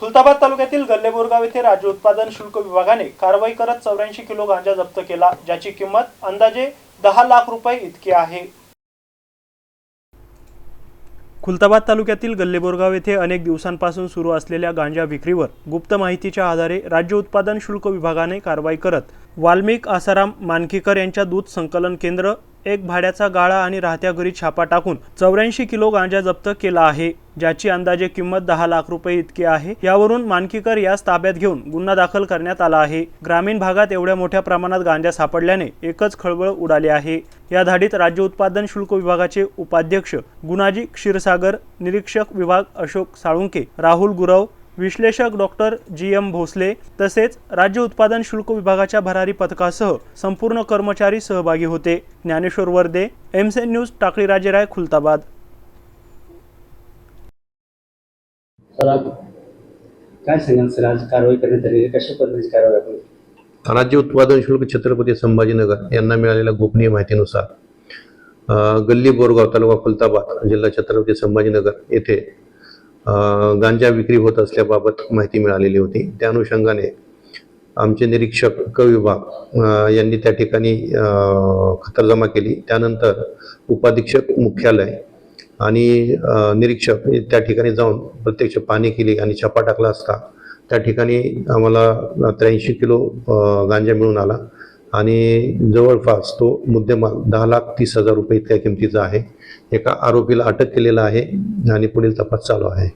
खुलताबाद तालुक्यातील गल्लेबोरगाव येथे राज्य उत्पादन शुल्क विभागाने कारवाई करत चौऱ्याऐंशी किलो गांजा जप्त केला ज्याची किंमत अंदाजे दहा लाख रुपये इतकी आहे. खुलताबाद तालुक्यातील गल्लेबोरगाव येथे अनेक दिवसांपासून सुरू असलेल्या गांजा विक्रीवर गुप्त माहितीच्या आधारे राज्य उत्पादन शुल्क विभागाने कारवाई करत वाल्मिक आसाराम मानकीकर यांच्या दूध संकलन केंद्र एक भाड्याचा गाळा आणि राहत्या घरी छापा टाकून चौऱ्याऐंशी किलो गांजा जप्त केला आहे. ज्याची अंदाजे किंमत दहा लाख रुपये इतकी आहे यावरून मानकीकर यास ताब्यात घेऊन गुन्हा दाखल करण्यात आला आहे. ग्रामीण भागात एवढ्या मोठ्या प्रमाणात गांजा सापडल्याने एकच खळबळ उडाली आहे. या धाडीत राज्य उत्पादन शुल्क विभागाचे उपाध्यक्ष गुणाजी क्षीरसागर निरीक्षक विभाग अशोक साळुंके राहुल गुरव विश्लेषक डॉक्टर जी एम भोसले तसेच राज्य उत्पादन शुल्क विभागाच्या भरारी पथकासह संपूर्ण कर्मचारी सहभागी होते. Dnyaneshwar Varde MCN news Takli Rajerai Khuldabad. तर काय सांगाल सर? आज कारवाई करण्यात आली आहे. कशा पद्धतीची कारवाई आपण राज्य उत्पादन शुल्क छत्रपती संभाजीनगर यांना मिळालेल्या गोपनीय माहितीनुसार अ, गल्ली बोरगाव तालुका खुलताबाद जिल्हा छत्रपती संभाजीनगर येथे गांजा विक्री होत असल्याबाबत माहिती मिळालेली होती. त्या अनुषंगाने आमचे निरीक्षक क विभाग यांनी त्या ठिकाणी अ, खातरजमा केली. त्यानंतर उपाधीक्षक मुख्यालय आणि निरीक्षक हे त्या ठिकाणी जाऊन प्रत्यक्ष पाणी केली आणि छापा टाकला असता त्या ठिकाणी आम्हाला त्र्याऐंशी किलो गांजा मिळून आला. आणि जवळपास तो मुद्देमाल दहा लाख तीस हजार रुपये इतक्या किमतीचा आहे. एका आरोपीला अटक केलेला आहे आणि पुढील तपास चालू आहे.